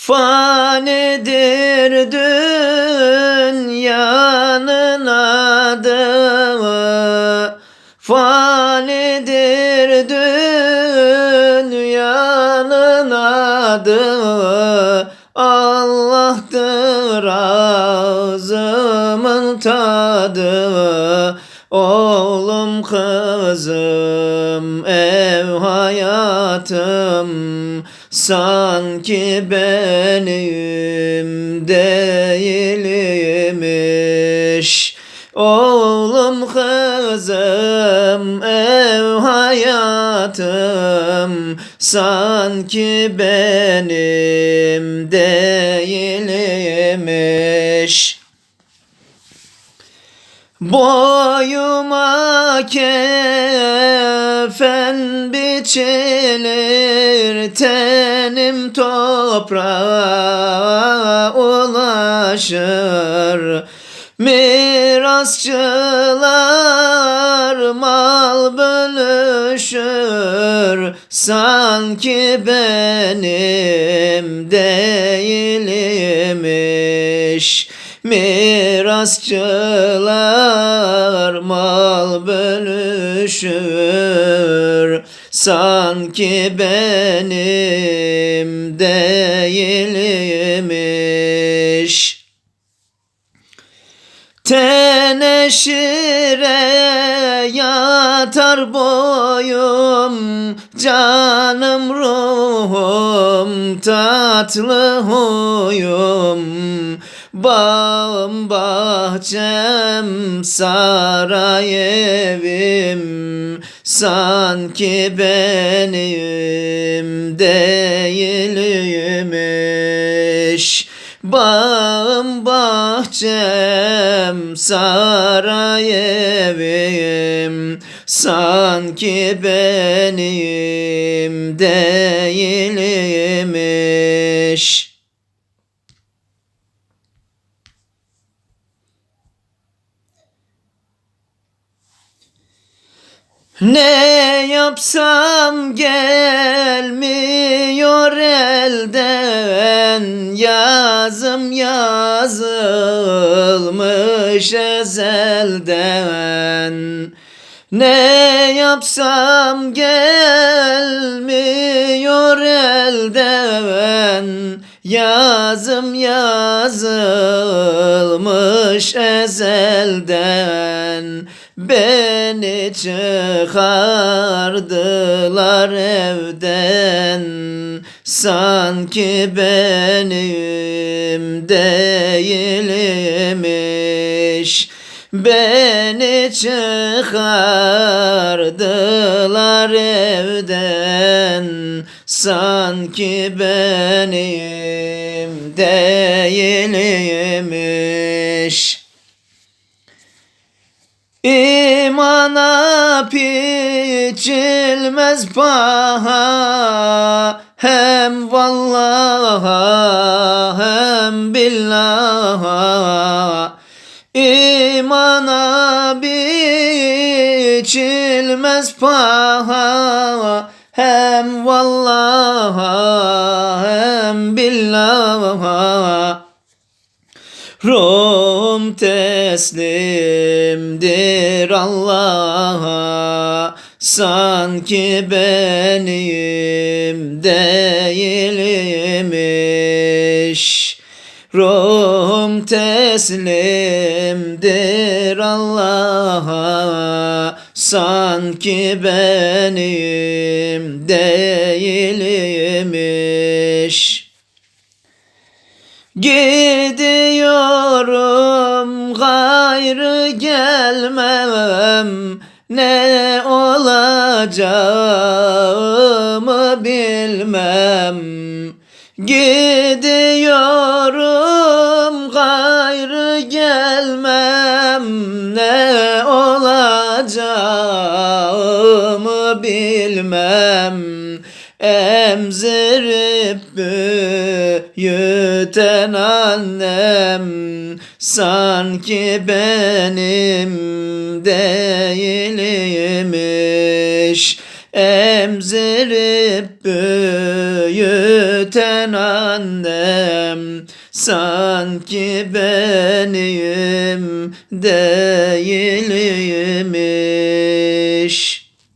Fanidir dünyanın adı. Fanidir dünyanın adı. Allah'tır ağzımın tadı. Oğlum kızım ev hayatım Sanki benim değilmiş Oğlum kızım ev hayatım. Sanki benim değilmiş Boyuma kefen biçilir Tenim toprağa ulaşır. Mirasçılar mal bölüşür. Sanki benim değilmiş Mirasçılar mal bölüşür Sanki benim değilmiş Teneşire yatar boyum Canım ruhum tatlı huyum. Bağım bahçem saray evim Sanki benim değilmiş Bağım bahçem saray Sanki benim değilmiş Ne yapsam gelmiyor elden. Yazım yazılmış ezelden. Ne yapsam gelmiyor elden. Yazım yazılmış ezelden Beni çıkardılar evden. Sanki benim değilmiş Beni çıkardılar evden. Sanki benim değilmiş İmana biçilmez paha Hem vallaha hem billaha. İmana biçilmez paha Hem vallaha hem billaha Ruhum teslimdir Allah'a. Sanki benim değilmiş Ruhum teslimdir Allah'a. Sanki benim değilmiş Gidiyorum gelmem. Ne olacağımı bilmem. Gidiyorum gayrı gelmem. Ne olacağımı bilmem. Emzirip büyüten annem Sanki benim değilmiş. Emzirip büyüten annem Sanki benim değilim